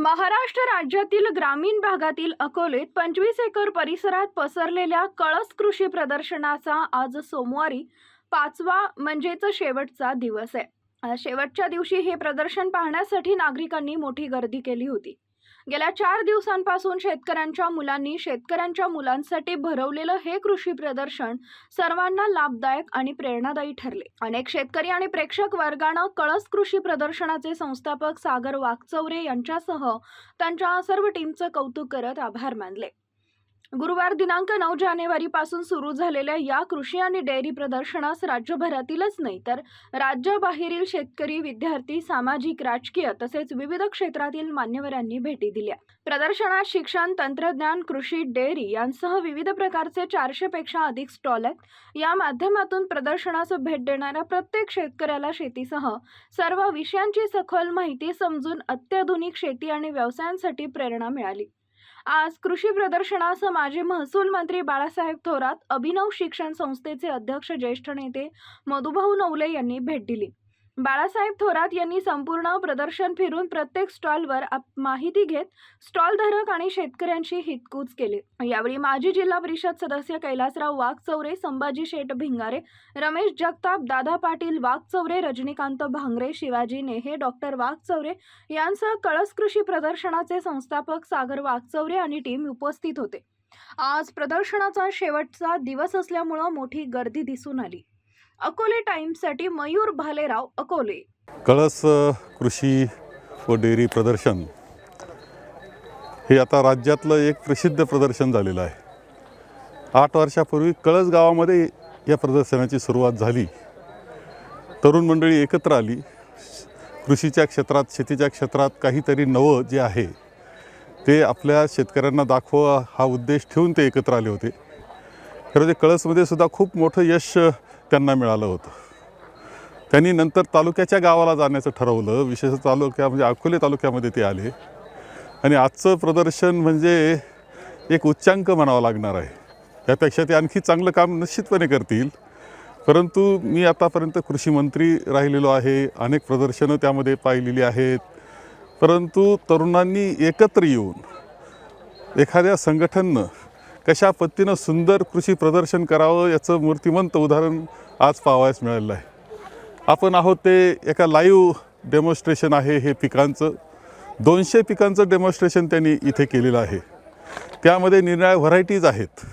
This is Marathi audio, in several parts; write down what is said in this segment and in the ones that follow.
महाराष्ट्र राज्यातील ग्रामीण भागातील अकोलेत पंचवीस एकर परिसरात पसरलेल्या कळस कृषी प्रदर्शनाचा आज सोमवारी पाचवा म्हणजेच शेवटचा दिवस आहे. शेवटच्या दिवशी हे प्रदर्शन पाहण्यासाठी नागरिकांनी मोठी गर्दी केली होती. गेल्या चार दिवसांपासून शेतकऱ्यांच्या मुलांनी शेतकऱ्यांच्या मुलांसाठी भरवलेलं हे कृषी प्रदर्शन सर्वांना लाभदायक आणि प्रेरणादायी ठरले. अनेक शेतकरी आणि प्रेक्षक वर्गानं कळस कृषी प्रदर्शनाचे संस्थापक सागर वाकचौरे यांच्यासह त्यांच्या सर्व टीमचं कौतुक करत आभार मानले. गुरुवार दिनांक नऊ जानेवारी पासून सुरू झालेल्या या कृषी आणि डेअरी प्रदर्शनास राज्यभरातीलच नाही तर राज्याबाहेरील शेतकरी विद्यार्थी सामाजिक राजकीय तसेच विविध क्षेत्रातील मान्यवरांनी भेटी दिल्या. प्रदर्शनात शिक्षण तंत्रज्ञान कृषी डेअरी यांसह विविध प्रकारचे चारशे पेक्षा अधिक स्टॉल आहेत. या माध्यमातून प्रदर्शनास भेट देणाऱ्या प्रत्येक शेतकऱ्याला शेतीसह सर्व विषयांची सखोल माहिती समजून अत्याधुनिक शेती आणि व्यवसायांसाठी प्रेरणा मिळाली. आज कृषी प्रदर्शनास माजी महसूल मंत्री बाळासाहेब थोरात अभिनव शिक्षण संस्थेचे अध्यक्ष ज्येष्ठ नेते मधुभाऊ नवले यांनी भेट दिली. बाळासाहेब थोरात यांनी संपूर्ण प्रदर्शन फिरून प्रत्येक स्टॉलवर आप- माहिती घेत स्टॉलधारक आणि शेतकऱ्यांशी हितकूच केले. यावेळी माजी जिल्हा परिषद सदस्य कैलासराव वाघचौरे संभाजी शेठ भिंगारे रमेश जगताप दादा पाटील वाघचौरे रजनीकांत भांगरे शिवाजी नेहे डॉक्टर वाघचौरे यांसह कळस कृषी प्रदर्शनाचे संस्थापक सागर वाघचौरे आणि टीम उपस्थित होते. आज प्रदर्शनाचा शेवटचा दिवस असल्यामुळं मोठी गर्दी दिसून आली. अकोले टाइम्ससाठी मयूर भालेराव अकोले. कळस कृषी व डेअरी प्रदर्शन. हे आता राज्यातलं एक प्रसिद्ध प्रदर्शन झालेलं आहे. आठ वर्षापूर्वी कळस गावामध्ये या प्रदर्शनाची सुरुवात झाली. तरुण मंडळी एकत्र आली. कृषीच्या क्षेत्रात शेतीच्या क्षेत्रात काहीतरी नवं जे आहे ते आपल्या शेतकऱ्यांना दाखवा हा उद्देश ठेवून ते एकत्र आले होते. खरं ते कळसमध्ये सुद्धा खूप मोठं यश त्यांना मिळालं होतं. त्यांनी नंतर तालुक्याच्या गावाला जाण्याचं ठरवलं. विशेष तालुक्या म्हणजे अकोले तालुक्यामध्ये ते आले. आणि आजचं प्रदर्शन म्हणजे एक उच्चांक म्हणावं लागणार आहे. त्यापेक्षा ते आणखी चांगलं काम निश्चितपणे करतील. परंतु मी आतापर्यंत कृषी मंत्री राहिलेलो आहे. अनेक प्रदर्शनं त्यामध्ये पाहिलेली आहेत. परंतु तरुणांनी एकत्र येऊन एखाद्या संघटननं कशा पद्धतीनं सुंदर कृषी प्रदर्शन करावं याचं मूर्तिमंत उदाहरण आज पाहावयास मिळालेलं आहे. आपण आहोत ते एका लाईव्ह डेमॉन्स्ट्रेशन आहे हे पिकांचं. दोनशे पिकांचं डेमॉन्स्ट्रेशन त्यांनी इथे केलेलं आहे. त्यामध्ये निरनिळ्या व्हरायटीज आहेत.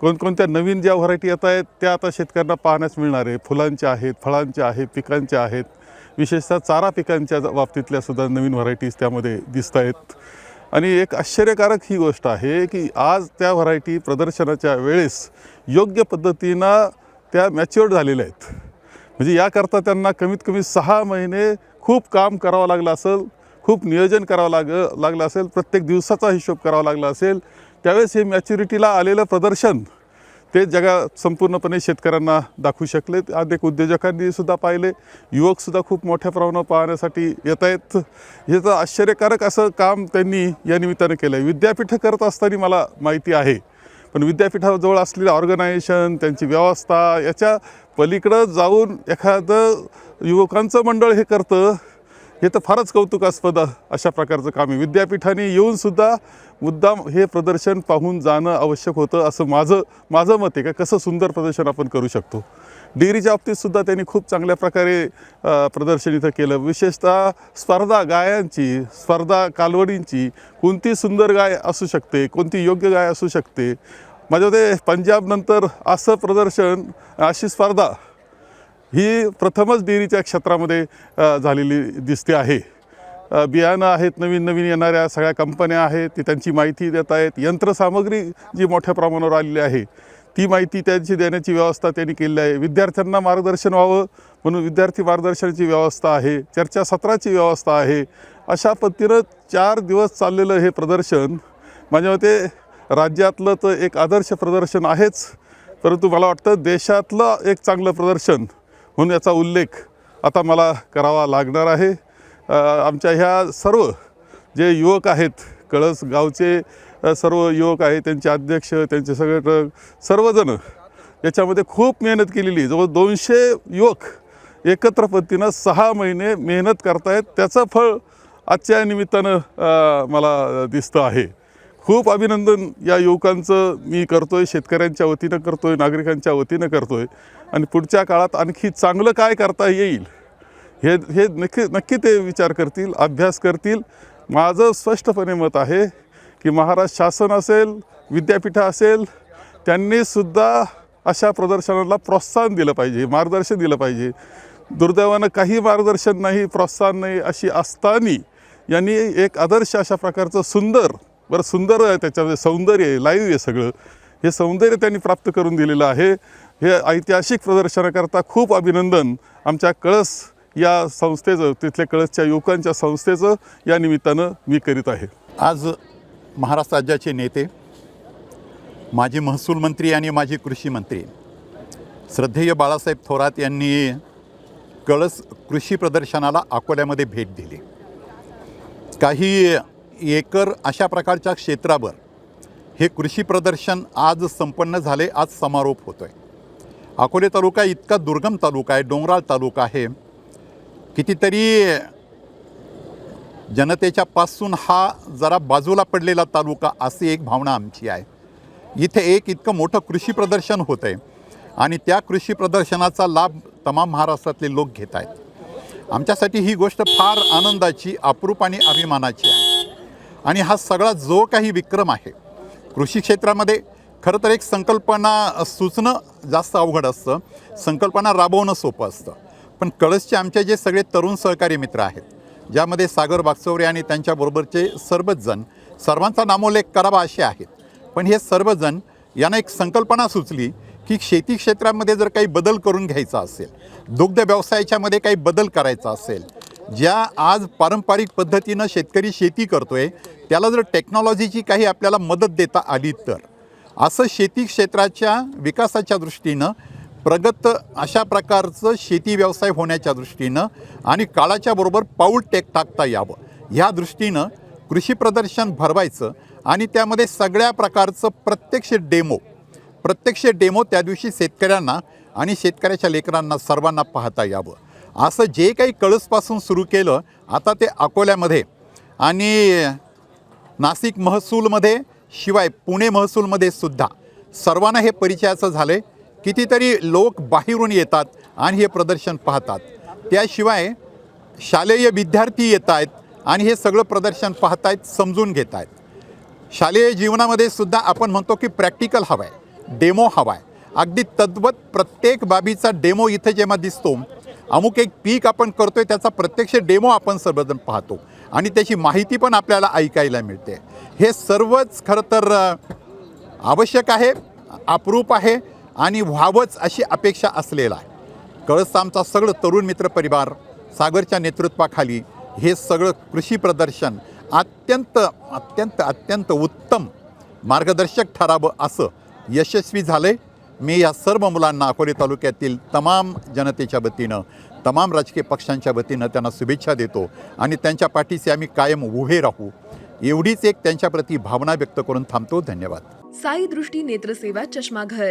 कोणकोणत्या नवीन ज्या व्हरायटी येत आहेत त्या आता शेतकऱ्यांना पाहण्यास मिळणार आहे. फुलांच्या आहेत फळांच्या आहेत पिकांच्या आहेत. विशेषतः चारा पिकांच्या बाबतीतल्या सुद्धा नवीन व्हरायटीज त्यामध्ये दिसत आहेत आणि एक आश्चर्यकारक ही गोष्ट आहे की आज त्या व्हरायटी प्रदर्शनाच्या वेळेस योग्य पद्धतीनं त्या मॅच्युअर्ड झालेल्या आहेत. म्हणजे याकरता त्यांना कमीत कमी सहा महिने खूप काम करावं लागलं असेल खूप नियोजन करावं लाग लागलं असेल प्रत्येक दिवसाचा हिशोब करावा लागला असेल त्यावेळेस हे मॅच्युरिटीला आलेलं प्रदर्शन ते जगा संपूर्णपणे शेतकऱ्यांना दाखवू शकले. अनेक उद्योजकांनी सुद्धा पाहिले. युवकसुद्धा खूप मोठ्या प्रमाणावर पाहण्यासाठी येत आहेत. हे तर आश्चर्यकारक असं काम त्यांनी या निमित्तानं केलं आहे विद्यापीठं करत असताना मला माहिती आहे. पण विद्यापीठाजवळ असलेलं ऑर्गनायझेशन त्यांची व्यवस्था याच्या पलीकडं जाऊन एखादं युवकांचं मंडळ हे करतं हे तर फारच कौतुकास्पद अशा प्रकारचं काम आहे. विद्यापीठाने येऊनसुद्धा मुद्दाम हे प्रदर्शन पाहून जाणं आवश्यक होतं असं माझं माझं मत आहे का? कसं सुंदर प्रदर्शन आपण करू शकतो? डेअरीच्या बाबतीतसुद्धा त्यांनी खूप चांगल्या प्रकारे प्रदर्शन इथं केलं. विशेषतः स्पर्धा गायांची स्पर्धा कालवडींची कोणती सुंदर गाय असू शकते? कोणती योग्य गाय असू शकते? माझ्या मते पंजाबनंतर असं प्रदर्शन अशी स्पर्धा ही प्रथमच डेअरीच्या क्षेत्रामध्ये झालेली दिसते आहे. बियाणं आहेत नवीन नवीन येणाऱ्या सगळ्या कंपन्या आहेत ते त्यांची माहिती देत आहेत. यंत्रसामग्री जी मोठ्या प्रमाणावर आलेली आहे ती माहिती त्यांची देण्याची व्यवस्था त्यांनी केलेली आहे. विद्यार्थ्यांना मार्गदर्शन व्हावं म्हणून विद्यार्थी मार्गदर्शनाची व्यवस्था आहे चर्चासत्राची व्यवस्था आहे. अशा पद्धतीनं चार दिवस चाललेलं हे प्रदर्शन माझ्या मते राज्यातलं तर एक आदर्श प्रदर्शन आहेच. परंतु मला वाटतं देशातलं एक चांगलं प्रदर्शन म्हणून याचा उल्लेख आता मला करावा लागणार आहे. आमच्या ह्या सर्व जे युवक आहेत कळस गावचे सर्व युवक आहेत त्यांचे अध्यक्ष त्यांचे सगळे सर्वजण याच्यामध्ये खूप मेहनत केलेली जवळ दोनशे युवक एकत्र पद्धतीनं सहा महिने मेहनत करतायत. त्याचं फळ आजच्या निमित्तानं मला दिसतं आहे. खूप अभिनंदन या युवकांचं मी करतोय शेतकऱ्यांच्या वतीनं करतोय नागरिकांच्या वतीनं करतोय. आणि पुढच्या काळात आणखी चांगलं काय करता येईल हे हे नक्की नक्की ते विचार करतील अभ्यास करतील. माझं स्पष्टपणे मत आहे की महाराष्ट्र शासन असेल विद्यापीठ असेल त्यांनीसुद्धा अशा प्रदर्शनाला प्रोत्साहन दिलं पाहिजे मार्गदर्शन दिलं पाहिजे. दुर्दैवानं काही मार्गदर्शन नाही प्रोत्साहन नाही अशी असताना यांनी एक आदर्श अशा प्रकारचं सुंदर बरं सुंदर आहे त्याच्यामध्ये सौंदर्य आहे लाईव्ह आहे सगळं. हे सौंदर्य त्यांनी प्राप्त करून दिलेलं आहे. हे ऐतिहासिक प्रदर्शनाकरता खूप अभिनंदन. आमच्या कळस या संस्थेचं तिथल्या कळसच्या युवकांच्या संस्थेचं या निमित्तानं मी करीत आहे. आज महाराष्ट्र राज्याचे नेते माजी महसूल मंत्री आणि माजी कृषी मंत्री श्रद्धेय बाळासाहेब थोरात यांनी कळस कृषी प्रदर्शनाला अकोल्यामध्ये भेट दिली. काही एकर अशा प्रकारच्या क्षेत्रावर हे कृषी प्रदर्शन आज संपन्न झाले आज समारोप होतो आहे अकोले तालुका इतका दुर्गम तालुका आहे डोंगराळ तालुका आहे कितीतरी जनतेच्या पासून हा जरा बाजूला पडलेला तालुका अशी एक भावना आमची आहे. इथे एक इतकं मोठं कृषी प्रदर्शन होतं आहे आणि त्या कृषी प्रदर्शनाचा लाभ तमाम महाराष्ट्रातले लोक घेत आहेत. आमच्यासाठी ही गोष्ट फार आनंदाची अप्रूप आणि अभिमानाची आहे. आणि हा सगळा जो काही विक्रम आहे कृषी क्षेत्रामध्ये खरं तर एक संकल्पना सुचणं जास्त अवघड असतं. संकल्पना राबवणं सोपं असतं. पण कळसचे आमचे जे सगळे तरुण सहकारी मित्र आहेत ज्यामध्ये सागर बागचौरे आणि त्यांच्याबरोबरचे सर्वच जण सर्वांचा नामोल्लेख करावा असे आहेत. पण हे सर्वजण यांना एक संकल्पना सुचली की शेती क्षेत्रामध्ये जर काही बदल करून घ्यायचा असेल दुग्ध व्यवसायाच्यामध्ये काही बदल करायचा असेल ज्या आज पारंपरिक पद्धतीनं शेतकरी शेती करतोय त्याला जर टेक्नॉलॉजीची काही आपल्याला मदत देता आली तर असं शेती क्षेत्राच्या विकासाच्या दृष्टीनं प्रगत अशा प्रकारचं शेती व्यवसाय होण्याच्या दृष्टीनं आणि काळाच्या बरोबर पाऊल टेक टाकता यावं. ह्या दृष्टीनं कृषी प्रदर्शन भरवायचं आणि त्यामध्ये सगळ्या प्रकारचं प्रत्यक्ष डेमो प्रत्यक्ष डेमो त्या दिवशी शेतकऱ्यांना आणि शेतकऱ्याच्या लेकरांना सर्वांना पाहता यावं. असं जे काही कळसपासून सुरू केलं आता ते अकोल्यामध्ये आणि नाशिक महसूलमध्ये शिवाय पुणे महसूलमध्ये सुद्धा. सर्वांना हे परिचयाचं झालं आहे कितीतरी लोक बाहेरून येतात आणि हे प्रदर्शन पाहतात. त्याशिवाय शालेय विद्यार्थी येत आहेत आणि हे सगळं प्रदर्शन पाहत आहेत समजून घेत आहेत. शालेय जीवनामध्ये सुद्धा आपण म्हणतो की प्रॅक्टिकल हवं आहे डेमो हवा आहे अगदी तद्वत प्रत्येक बाबीचा डेमो इथे जेव्हा दिसतो अमुक एक पीक आपण करतो आहे त्याचा प्रत्यक्ष डेमो आपण सर्वजण पाहतो. आणि त्याची माहिती पण आपल्याला ऐकायला मिळते. हे सर्वच खरं तर आवश्यक आहे अप्रूप आहे. आणि व्हावंच अशी अपेक्षा असलेला आहे. कळसचा आमचा सगळं तरुण मित्र परिवार सागरच्या नेतृत्वाखाली हे सगळं कृषी प्रदर्शन अत्यंत अत्यंत अत्यंत उत्तम मार्गदर्शक ठरावं असं यशस्वी झालं आहे मी या सर्व मुलांना अकोले तालुक्यातील तमाम जनतेच्या वतीनं तमाम राजकीय पक्षांच्या वतीनं त्यांना शुभेच्छा देतो आणि त्यांच्या पाठीशी आम्ही कायम उभे राहू. एवढीच एक त्यांच्याप्रती भावना व्यक्त करून थांबतो. धन्यवाद. साई दृष्टी नेत्रसेवा चष्माघर.